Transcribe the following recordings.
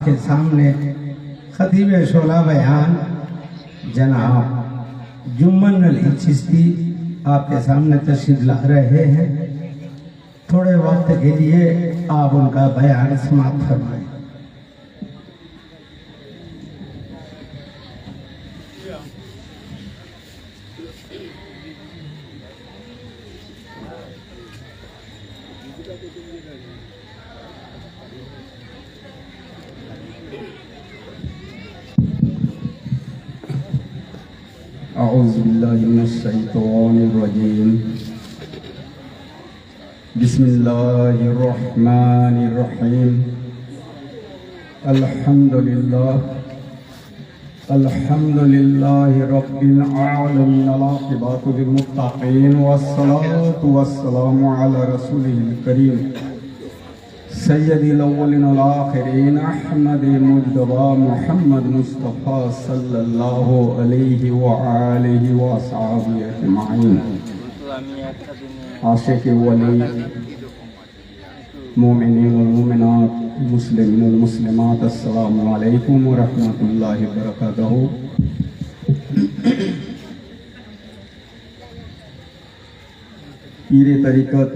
के सामने खतीब शोला बयान, जनाब जुम्मन अली चिश्ती आपके सामने तशरीफ़ ला रहे हैं। थोड़े वक्त के लिए आप उनका बयान समाप्त फरमाएँ। أعوذ بالله من الشيطان الرجيم. بسم الله الرحمن الرحيم. الحمد لله. الحمد لله رب العالمين. العاقبة للمتقين والصلاة والسلام على رسوله الكريم. सैद अलाखरीन अहमद मुजतबा मोहम्मद मुस्तफ़ा सल्लल्लाहु अलैहि व आलिहि व सहाबी अजमाइन आशिक वली मोमिन मोमिनात मुस्लिमिन मुस्लिमात अस्सलाम वालेकुम व रहमतुल्लाहि व बरकातहू पीर तरीकत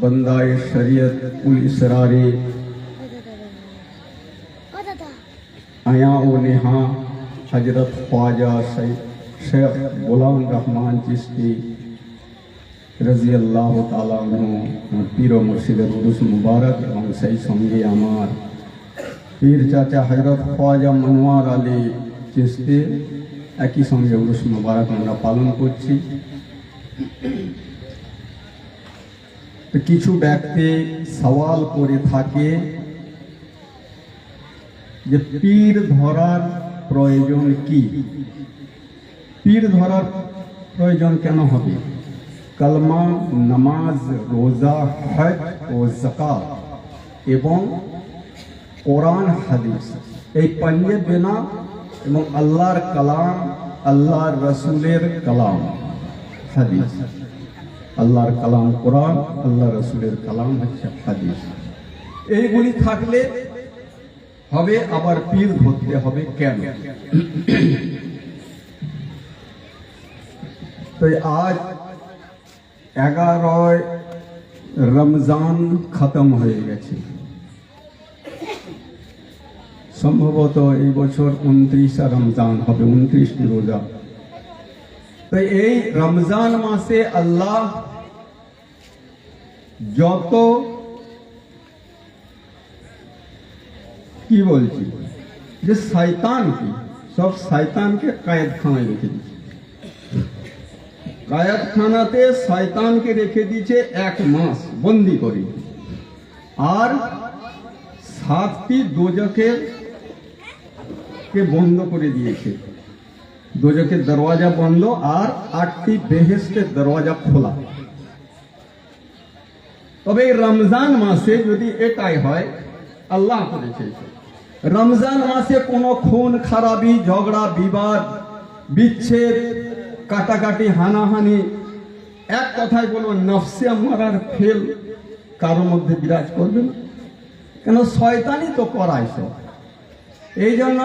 बंदाए शरीयत उल इसरारे आया ओ नेहा हजरत ख्वाजा शेख गुलाम रहमान चिश्ती রাজি আল্লাহ তালাহ পীর ও মুর্শিদের উরুস মুবারক এবং সেই সঙ্গে আমার পীর চাচা হজরত খোয়াজা মনোয়ার আলী চিস্তি একই সঙ্গে উরুস মুবারক আমরা পালন করছি কিছু ব্যক্তি সওয়াল করে থাকে যে পীর ধরার প্রয়োজন কি? পীর ধরার প্রয়োজন কেন হবে? কলমা, নামাজ, রোজা, হজ ও জাকাত এবং কোরআন, হাদিস। এই পাঞ্জে বিনা এবং আল্লাহর কালাম, আল্লাহর রসুলের কালাম, হাদিস। আল্লাহর কালাম কোরআন আল্লাহ রসুলের কালাম হচ্ছে হাদিস। এইগুলি থাকলে হবে, আবার পীর ধরতে হবে কেন? তো আজ এগারোয় রমজান খতম হয়ে গেছে। সম্ভবত এই বছর উনত্রিশা রমজান হবে, উনত্রিশটি রোজা। তো এই রমজান মাসে আল্লাহ যত কি বলছি? যে শয়তান কি? সব শয়তানকে কায়েদখানায় রেখে দিচ্ছে। কায়াতখানাতে শয়তানকে রেখে দিয়েছে এক মাস বন্দি করে। আর সাতটি দোজকের কে বন্ধ করে দিয়েছে। দোজকের দরওয়াজা বন্ধ আর আটটি বেহেস্টের দরওয়াজা খোলা। তবে এই রমজান মাসে যদি এটাই হয়, আল্লাহ করেছে রমজান মাসে কোনো খুন, খারাপি, ঝগড়া, বিবাদ, বিচ্ছেদ, কাটাকাটি, হানাহানি, এক কথায় বলব, নফসে মারার ফেল কারোর মধ্যে বিরাজ করবে না। কেন শয়তানি তো করায় সব। এই জন্য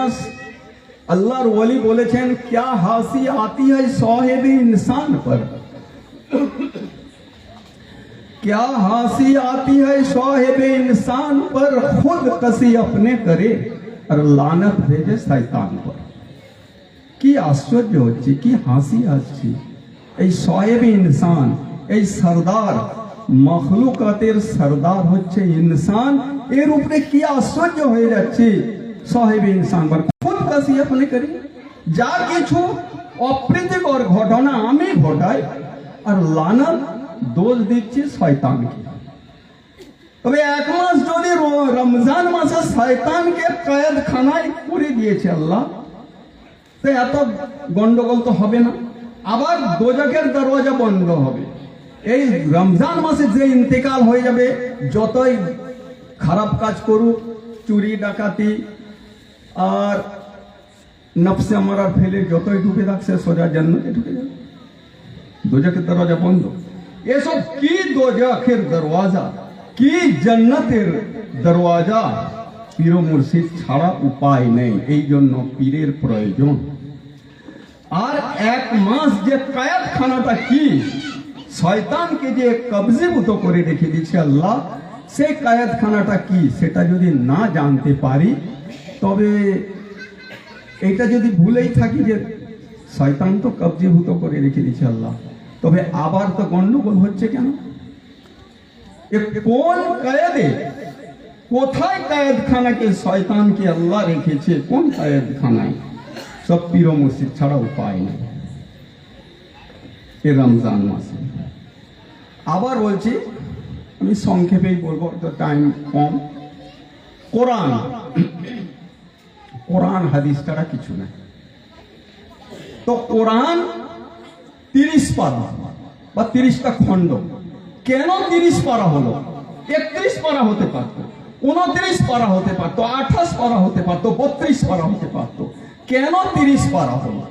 আল্লাহর ওলি বলেছেন, ক্যা হাসি আতি হয় সাহেব ইনসান पर क्या हंसी आती है साहेब इंसान पर खुद कसी अपने करे और लानत भेजे शैतान पर কি আশ্চর্য হচ্ছে কি হাসি আসছে এই সয়েব ইনসান এই সর্দার মখলুকাতের সর্দার হচ্ছে ইনসান এর উপরে কি আশ্চর্য হয়ে যাচ্ছে সাহেব ইনসান বার খুদ কাশি আপনি করি যা কিছু অপ্রীতিকর ঘটনা আমি ঘটাই আর লানত দোষ দিচ্ছি শয়তানকে। তবে এক মাস যদি রমজান মাসে শয়তানকে কয়েদ খানায় করে দিয়েছে আল্লাহ, তো এত গন্ডগোল তো হবে না। আবার দোজকের দরওয়াজা বন্ধ হবে। এই রমজান মাসে যে ইন্তেকাল হয়ে যাবে, যতই খারাপ কাজ করুক, চুরি, ডাকাতি, আর নফসে মারার ফেলে যতই ডুবে থাকছে সোজা জান্নাতে ঢুকে যাবে। দোজকের দরওয়াজা বন্ধ। এসব কি দোজাখের দরওয়াজা কি জান্নাতের দরওয়াজা পীর মুর্শিদ ছাড়া উপায় নেই এই জন্য পীরের প্রয়োজন আর এক মাস যে কায়াতখানাটা কি শয়তানকে যে কবজিভূত করে রেখে দিয়েছে আল্লাহ সেই কায়াতখানাটা কি সেটা যদি না জানতে পারি তবে এটা যদি ভুলেই থাকি যে শয়তান তো কবজিভূত করে রেখে দিয়েছে আল্লাহ তবে আবার তো গন্ডগোল হচ্ছে কেন? কোন কায়দে, কোথায় কায়দখানাকে শয়তানকে আল্লাহ রেখেছে? কোন কায়দখানায়? সব পীর মসজিদ ছাড়া উপায় নেই। এ রমজান মাসে। আবার বলছি, আমি সংক্ষেপেই বলব, তো টাইম কম। কোরআন। কোরআন, হাদিস ছাড়া কিছু না তো কোরআন তিরিশ পারা বা তিরিশটা খণ্ড। কেন তিরিশ পারা হলো? একত্রিশ পারা হতে পারতো, উনত্রিশ পারা হতে পারতো, আঠাশ পারা হতে পারতো, বত্রিশ পারা হতে পারতো। কেন তিরিশ পারা হলো?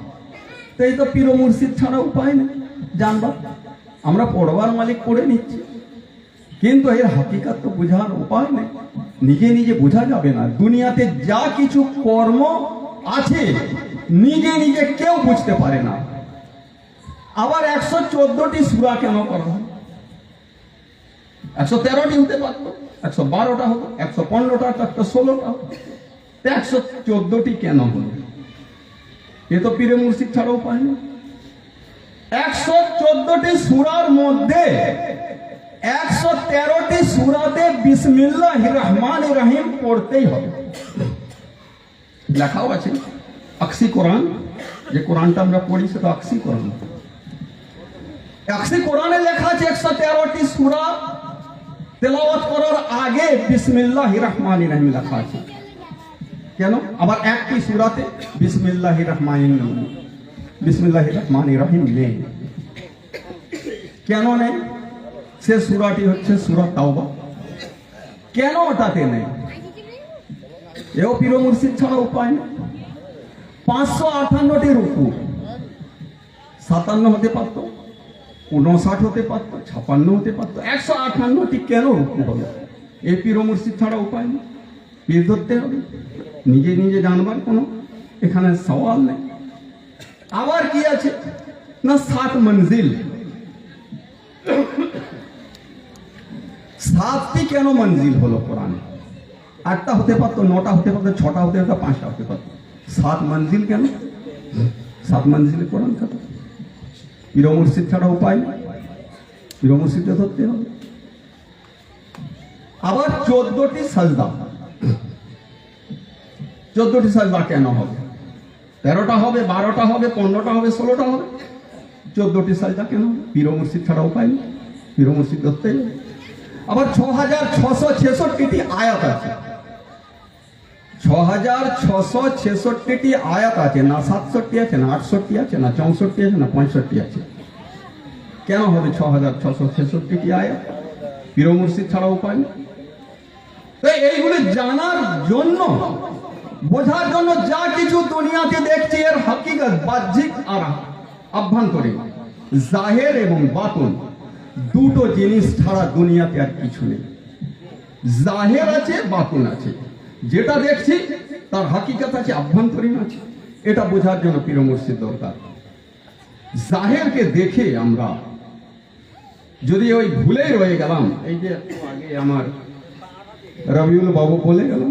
তো এই তো পীর মুর্শিদ ছাড়া উপায় নেই, জানবা। আমরা পড়বার মালিক পড়ে নিচ্ছি। কিন্তু এর হাকিকাত তো বোঝার উপায় নেই। নিজে নিজে বোঝা যাবে না। দুনিয়াতে যা কিছু কর্ম আছে, নিজে নিজে কেউ বুঝতে পারে না। আবার একশো চোদ্দটি সুরা কেন করা হয় একশো তেরোটি হতে পারতো একশো বারোটা হতো একশো পনেরোটা, একশো ষোলোটা হতো একশো চোদ্দটি কেন হলো? এ তো পীরে মুর্শিদ ছাড়াও উপায় নেই একশো চোদ্দটি সুরার মধ্যে একশো তেরোটি সুরাতে বিসমিল্লাহ রহমান রহিম পড়তেই হবে। লেখাও আছে, আকসি কোরআন, যে কোরআনটা আমরা পড়ি সেটা আকসি কোরআন। আকসি কোরআনে লেখা আছে, একশো তেরোটি সুরা তেলাওয়াত করার আগে বিসমিল্লাহ রহমান রহিম লেখা আছে। কেন? আবার একটি সুরাতে বিসমিল্লাহ রহমান বিসমিল্লাহ রহমান রহিম নেই। কেন নেই? সে সুরাটি হচ্ছে সুরা তাওবা। কেন ওটাতে নেই? এও পীর মুর্শিদ ছাড়া উপায় নেই। পাঁচশো আটান্নটি রুকু। সাতান্ন হতে পারতো। উনষাট হতে পারতো, ছাপান্ন হতে পারতো, একশো আটান্নটি কেন হলো এ পীর মুর্শিদ ছাড়া উপায় নেই। পীর ধরতে হবে। নিজে নিজে জানবার কোনো এখানে সওয়াল নেই। আবার কি আছে? না সাত মঞ্জিল। সাতটি কেন মঞ্জিল হলো কোরআনে? আটটা হতে পারতো, নটা হতে পারতো, ছটা হতে পারতো, পাঁচটা হতে পারতো। সাত মঞ্জিল কেন? সাত মঞ্জিলে কোরআন কেন পীর মুর্শিদ ছাড়া উপায় নেই পীর মুর্শিদকে ধরতে হবে। আবার চোদ্দটি সাজদা। চোদ্দটি সাজদা কেন হবে? তেরোটা হবে, বারোটা হবে, পনেরোটা হবে, ষোলোটা হবে। চোদ্দটি সাজদা কেন হবে? পীর মুর্শিদ ছাড়া উপায় নেই পীর মুর্শিদ ধরতেই হবে আবার ছ হাজার ছশো ছেষট্টিটি আয়াত আছে। ছ হাজার ছশো ছেষট্টিটি আয়াত আছে, না সাতষট্টি আছে, না আটষট্টি আছে, না চৌষট্টি আছে, না পঁয়ষট্টি আছে। কেন হবে ছ হাজার ছশো ছেষট্টিটি আয়াত? পীর মুর্শিদ ছাড়া উপায় নেই। এইগুলি জানার জন্য, বোঝার জন্য যা কিছু দুনিয়াতে দেখছি, এর হাকিগত বাহ্যিক আর, আভ্যন্তরীণ, জাহের এবং বাতুন, দুটো জিনিস ছাড়া দুনিয়াতে আর কিছু নেই। জাহের আছে, বাতুন আছে। যেটা দেখছি, তার হাকিকত আছে, আভ্যন্তরীণ আছে। এটা বোঝার জন্য পীর মুর্শিদ দরকার। জাহেরকে দেখে আমরা যদি ওই ভুলেই রয়ে গেলাম, এই যে আগে আমার রবিউল বাবু বলে গেল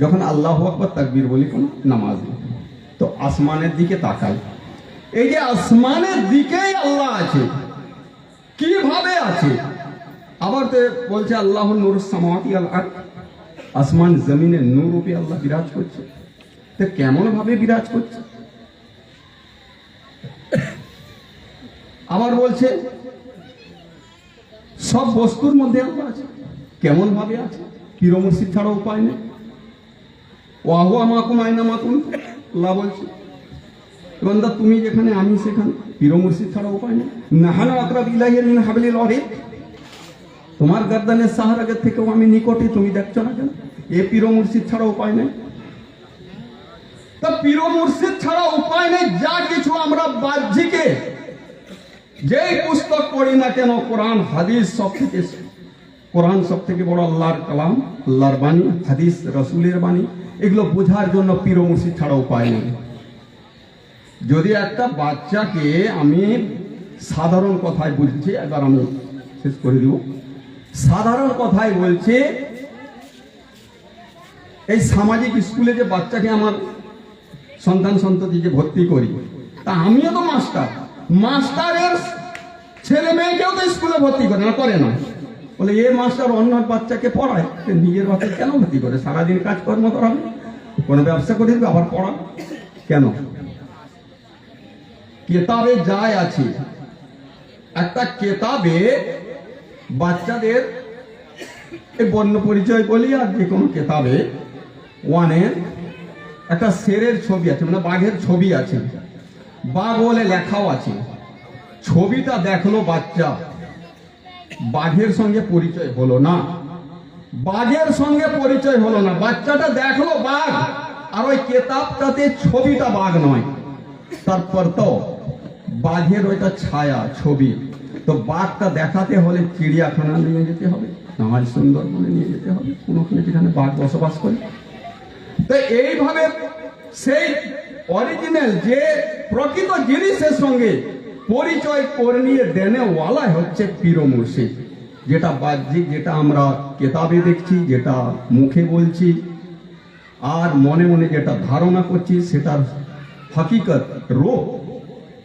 যখন আল্লাহ আকবর তাকবীর বলি, কোন নামাজ তো আসমানের দিকে তাকাই। এই যে আসমানের দিকেই আল্লাহ আছে, কীভাবে আছে? আবার তো বলছে, আল্লাহ নূর সামাওয়াতি আল আরদ। আসমান জমিনে নূরূপে আল্লাহ বিরাজ করছে। তো কেমন ভাবে বিরাজ করছে? আবার বলছে, সব বস্তুর মধ্যে আল্লাহ আছে। কেমন ভাবে আছে? পীর মুর্শিদ ছাড়া উপায় নেই। ওয়াহু আমাকুম আইনা মাকুম আল্লাহ বলছে বন্দা তুমি যেখানে, আমি সেখানে। পীর মুর্শিদ ছাড়া উপায় নেই। নাহানা আকরাব ইলাইহির মিন হাবলিল ওয়ারিদ। তোমার গর্দানের সাহারাগের থেকেও আমি নিকটে, তুমি দেখছ না কেন? এ পীর মুর্শিদ ছাড়া উপায় নেই। তা পীর মুর্শিদ ছাড়া উপায় নেই, যা কিছু আমরা বাহ্যিকে যেই পুস্তক পড়ি না কেন, কোরআন, হাদিস সব থেকে কোরআন সব থেকে বড় আল্লাহর কালাম, আল্লাহর বাণী, হাদিস, রসুলের বাণী, এগুলো বোঝার জন্য পীর মুর্শিদ ছাড়া উপায় নেই। যদি একটা বাচ্চাকে আমি সাধারণ কথায় বলছি, এবার আমি শেষ করে দিব। সাধারণ কথাই বলছে। এই সামাজিক স্কুলে যে বাচ্চাকে আমার সন্তান সন্ততিকে ভর্তি করি, তা আমিও তো মাস্টার। মাস্টারের ছেলে মেয়েকেও তো স্কুলে ভর্তি করে, না করে না। বলে, এ মাস্টার অন্য বাচ্চাকে পড়ায় নিজের বাচ্চাকে কেন ভর্তি করে? সারাদিন কাজকর্ম করাবে কোনো ব্যবসা করে দিবে, আবার পড়া কেন? কেতাবে যায় আছে। একটা কেতাবে বাচ্চাদের বর্ণ পরিচয় বলি আর যে কোনো কেতাবে ওয়ানের একটা শেরের ছবি আছে মানে বাঘের ছবি আছে। বাঘ বলে লেখাও আছে। ছবিটা দেখল বাচ্চা। বাঘের সঙ্গে পরিচয় হলো না। বাঘের সঙ্গে পরিচয় হলো না। বাচ্চাটা দেখল বাঘ, আর ওই কেতাবটাতে ছবিটা বাঘ নয়। তারপর তো বাঘের ওইটা ছায়া, ছবি। তো বাঘটা দেখাতে হলে চিড়িয়াখানা নিয়ে যেতে হবে, নামাজ সুন্দরবনে নিয়ে যেতে হবে, কোনোখানে যেখানে বাঘ বসবাস করে। তো এইভাবে সেই অরিজিনাল যে প্রকৃত জিনিসের সঙ্গে পরিচয় করে নিয়ে দেনেওয়ালা হচ্ছে পীর মুর্শিদ। যেটা বাহ্যিক, যেটা আমরা কেতাবে দেখছি, যেটা মুখে বলছি, আর মনে মনে যেটা ধারণা করছি, সেটার হকিকত রূপ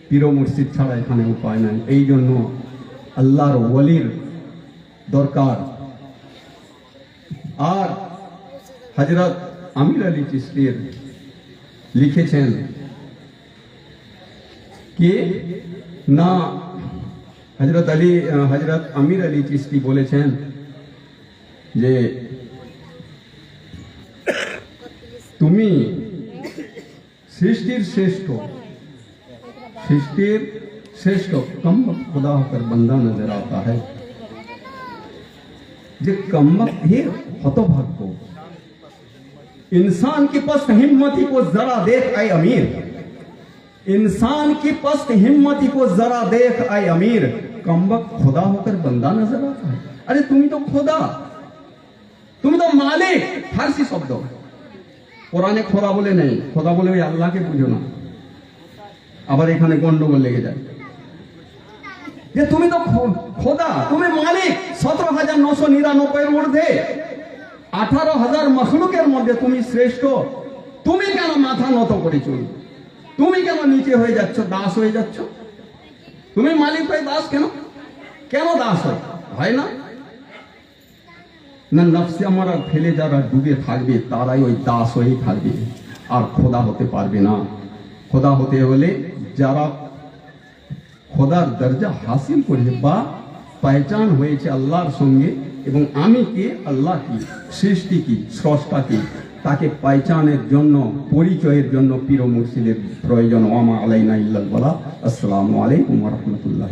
পীর মুর্শিদ ছাড়া এখানে উপায় নাই। এই জন্য আল্লাহর ওয়ালির দরকার। আর হজরত আমির আলী চিস্তির লিখেছেন কি? না হজরত আলী হজরত আমির আলী চিস্তি বলেছেন যে, তুমি সৃষ্টির শ্রেষ্ঠ। সৃষ্টির শ্রেষ্ঠ कम खुदा होकर बंदा नजर आता है যে कमबख्त ही हतोभाग्य इंसान की पस्त हिम्मती को जरा देख आए अमीर इंसान की पस्त हिम्मती को जरा देख आए अमीर कमबक खुदा होकर बंदा नजर आता है अरे তুমি তো খোদা তুমি তো মালিক ফার্সি শব্দ কোরআনে খোদা বলে নেই খোদা বলে ওই আল্লাহকে বুঝো না আবার এখানে গন্ডগোল লেগে যায় যে তুমি তো খোদা, তুমি মালিক। সতেরো হাজার নশো নিরানব্বই এর ঊর্ধ্বে। আঠারো হাজার মখলুকের মধ্যে তুমি শ্রেষ্ঠ। তুমি কেন মাথা নত করে চলবে তুমি কেন নিচে হয়ে যাচ্ছ, দাস হয়ে যাচ্ছ? তুমি মালিক হয়ে দাস কেন? কেন দাস হয়? হয় না? না, নফসে আমার ফেলে যারা ডুবে থাকবে, তারাই ওই দাস হয়েই থাকবে। আর খোদা হতে পারবে না। খোদা হতে হলে যারা খোদার দরজা হাসিল করেছে বা পহচান হয়েছে আল্লাহর সঙ্গে এবং আমি কে? আল্লাহ কি? সৃষ্টি কি? স্রষ্টা কি? তাকে পাইচানের জন্য, পরিচয়ের জন্য পীর মুর্শিদের প্রয়োজন ওয়ামা আলাইনা ইল্লাল বলা। আসসালামু আলাইকুম রহমতুল্লাহ